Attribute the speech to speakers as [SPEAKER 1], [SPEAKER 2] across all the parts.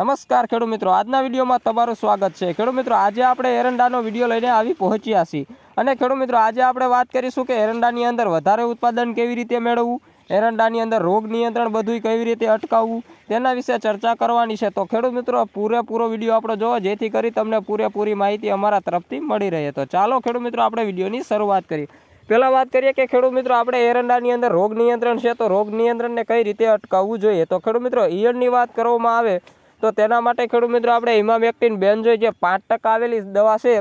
[SPEAKER 1] નમસ્કાર ખેડૂત મિત્રો, આજના વિડીયોમાં તમારું સ્વાગત છે. ખેડૂત મિત્રો, આજે આપણે એરંડાનો વીડિયો લઈને આવી પહોંચ્યા છીએ. અને ખેડૂત મિત્રો, આજે આપણે વાત કરીશું કે એરંડાની અંદર વધારે ઉત્પાદન કેવી રીતે મેળવવું, એરંડાની અંદર રોગ નિયંત્રણ બધું કેવી રીતે અટકાવવું, તેના વિશે ચર્ચા કરવાની છે. તો ખેડૂત મિત્રો, પૂરેપૂરો વીડિયો આપણો જોવો, જેથી કરી તમને પૂરેપૂરી માહિતી અમારા તરફથી મળી રહે. તો ચાલો ખેડૂત મિત્રો, આપણે વિડીયોની શરૂઆત કરીએ. પહેલાં વાત કરીએ કે ખેડૂત મિત્રો, આપણે એરંડાની અંદર રોગ નિયંત્રણ છે. તો રોગ નિયંત્રણને કઈ રીતે અટકાવવું જોઈએ? તો ખેડૂત મિત્રો, ઈયળની વાત કરવામાં આવે તો તેના માટે ખેડૂત મિત્રો આપણે ઇમામેક્ટિન બેન્ઝોય જે પાંચ ટકા આવેલી દવા છે,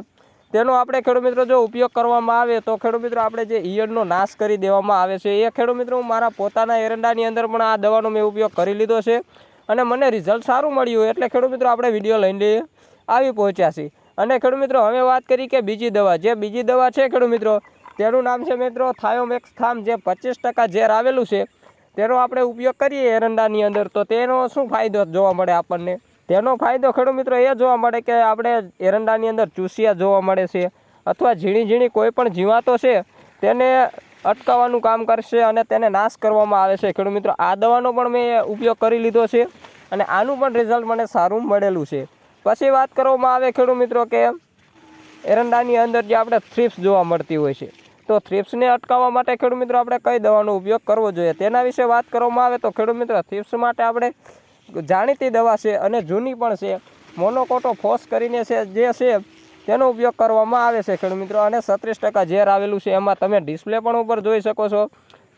[SPEAKER 1] તેનો આપણે ખેડૂત મિત્રો જો ઉપયોગ કરવામાં આવે તો ખેડૂત મિત્રો આપણે જે ઈયળનો નાશ કરી દેવામાં આવે છે. એ ખેડૂત મિત્રો હું મારા પોતાના એરંડાની અંદર પણ આ દવાનો મેં ઉપયોગ કરી લીધો છે અને મને રિઝલ્ટ સારું મળ્યું એટલે ખેડૂત મિત્રો આપણે વીડિયો લઈને આવી પહોંચ્યા છીએ. અને ખેડૂત મિત્રો હવે વાત કરી કે બીજી દવા. જે બીજી દવા છે ખેડૂત મિત્રો, તેનું નામ છે મિત્રો થાયોમેક્સ થામ, જે પચીસ ટકા ઝેર આવેલું છે. તેનો આપણે ઉપયોગ કરીએ એરંડાની અંદર, તો તેનો શું ફાયદો જોવા મળે આપણને? તેનો ફાયદો ખેડૂત મિત્રો એ જોવા મળે કે આપણે એરંડાની અંદર ચૂસિયા જોવા મળે છે, અથવા ઝીણી ઝીણી કોઈ પણ જીવાતો છે, તેને અટકાવવાનું કામ કરશે અને તેને નાશ કરવામાં આવે છે. ખેડૂત મિત્રો, આ દવાનો પણ મેં ઉપયોગ કરી લીધો છે અને આનું પણ રિઝલ્ટ મને સારું મળેલું છે. પછી વાત કરવામાં આવે ખેડૂત મિત્રો કે એરંડાની અંદર જે આપણે થ્રીપ્સ જોવા મળતી હોય છે તો થ્રીપ્સને અટકાવવા માટે ખેડૂત મિત્રો આપણે કઈ દવાનો ઉપયોગ કરવો જોઈએ? તેના વિશે વાત કરવામાં આવે તો ખેડૂત મિત્રો થ્રીપ્સ માટે આપણે જાણીતી દવા છે અને જૂની પણ છે. મોનોકોટો ફોસ કરીને છે, જે છે, તેનો ઉપયોગ કરવામાં આવે છે ખેડૂત મિત્રો. અને છત્રીસ ટકા ઝેર આવેલું છે. એમાં તમે ડિસ્પ્લે પણ ઉપર જોઈ શકો છો.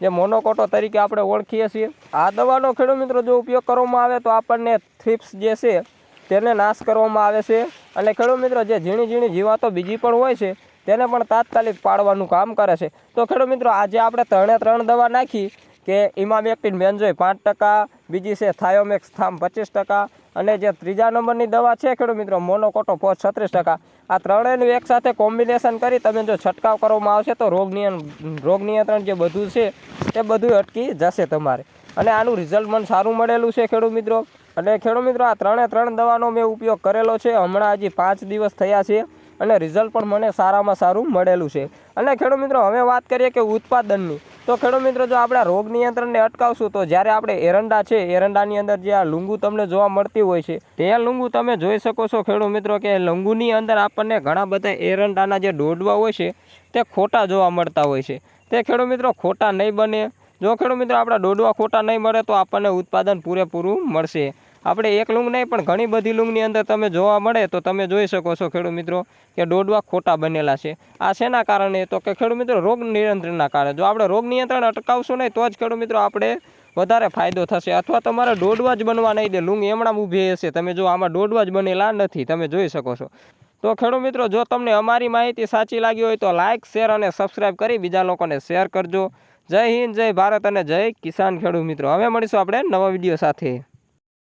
[SPEAKER 1] જે મોનોકોટો તરીકે આપણે ઓળખીએ છીએ. આ દવાનો ખેડૂત મિત્રો જો ઉપયોગ કરવામાં આવે તો આપણને થ્રીપ્સ જે છે, તેને નાશ કરવામાં આવે છે. અને ખેડૂત મિત્રો, જે ઝીણી ઝીણી જીવાતો બીજી પણ હોય છે તેને પણ તાત્કાલિક પાડવાનું કામ કરે છે. તો ખેડૂત મિત્રો, આજે આપણે ત્રણે ત્રણ દવા નાખી કે ઇમામેક્ટિન, બેન્ઝોય પાંચ ટકા, બીજી છે થાયોમેક્સ થામ પચીસ ટકા અને જે ત્રીજા નંબરની દવા છે ખેડૂત મિત્રો, મોનોકોટો ફોસ છત્રીસ ટકા. આ ત્રણેયનું એકસાથે કોમ્બિનેશન કરી તમે જો છંટકાવ કરવામાં આવશે તો રોગ રોગ નિયંત્રણ જે બધું છે એ બધું અટકી જશે તમારે. અને આનું રિઝલ્ટ મને સારું મળેલું છે ખેડૂત મિત્રો. અને ખેડૂત મિત્રો, આ ત્રણે ત્રણ દવાનો મેં ઉપયોગ કરેલો છે. હમણાં હજી પાંચ દિવસ થયા છે. અને રિઝલ્ટ પણ મને સારામાં સારું મળેલું છે. અને ખેડૂત મિત્રો, હવે વાત કરીએ કે ઉત્પાદનની. તો ખેડૂત મિત્રો, જો આપણે રોગ નિયંત્રણને અટકાવશું, તો જ્યારે આપણે એરંડા છે, એરંડાની અંદર જે આ લુંગુ તમને જોવા મળતી હોય છે, તે લુંગુ તમે જોઈ શકો છો ખેડૂત મિત્રો કે લુંગુની અંદર આપણને ઘણા બધા એરંડાના જે ડોડવા હોય છે, તે ખોટા જોવા મળતા હોય છે. તે ખેડૂત મિત્રો, ખોટા નહીં બને. જો ખેડૂત મિત્રો, આપણા ડોડવા ખોટા નહીં મળે, તો આપણને ઉત્પાદન પૂરેપૂરું મળશે. આપણે એક લૂમ નહીં, પણ ઘણી બધી લૂમની અંદર તમે જોવા મળે તો તમે જોઈ શકો છો ખેડૂત મિત્રો, કે દોડવા ખોટા બનેલા છે. આ શેના કારણે? તો કે ખેડૂત મિત્રો, રોગ નિયંત્રણના કારણે. જો આપણે રોગ નિયંત્રણ અટકાવશું નહીં, તો જ ખેડૂત મિત્રો આપણે વધારે ફાયદો થશે. અથવા તમારે દોડવા જ બનવા નહીં દે લૂંગ એમણાં ઊભી હશે. તમે જો આમાં દોડવા જ બનેલા નથી, તમે જોઈ શકો છો. તો ખેડૂત મિત્રો, જો તમને અમારી માહિતી સાચી લાગી હોય તો લાઇક શેર અને સબસ્ક્રાઈબ કરી બીજા લોકોને શેર કરજો. જય હિન્દ, જય ભારત અને જય કિસાન ખેડૂત મિત્રો. હવે મળીશું આપણે નવા વીડિયો સાથે.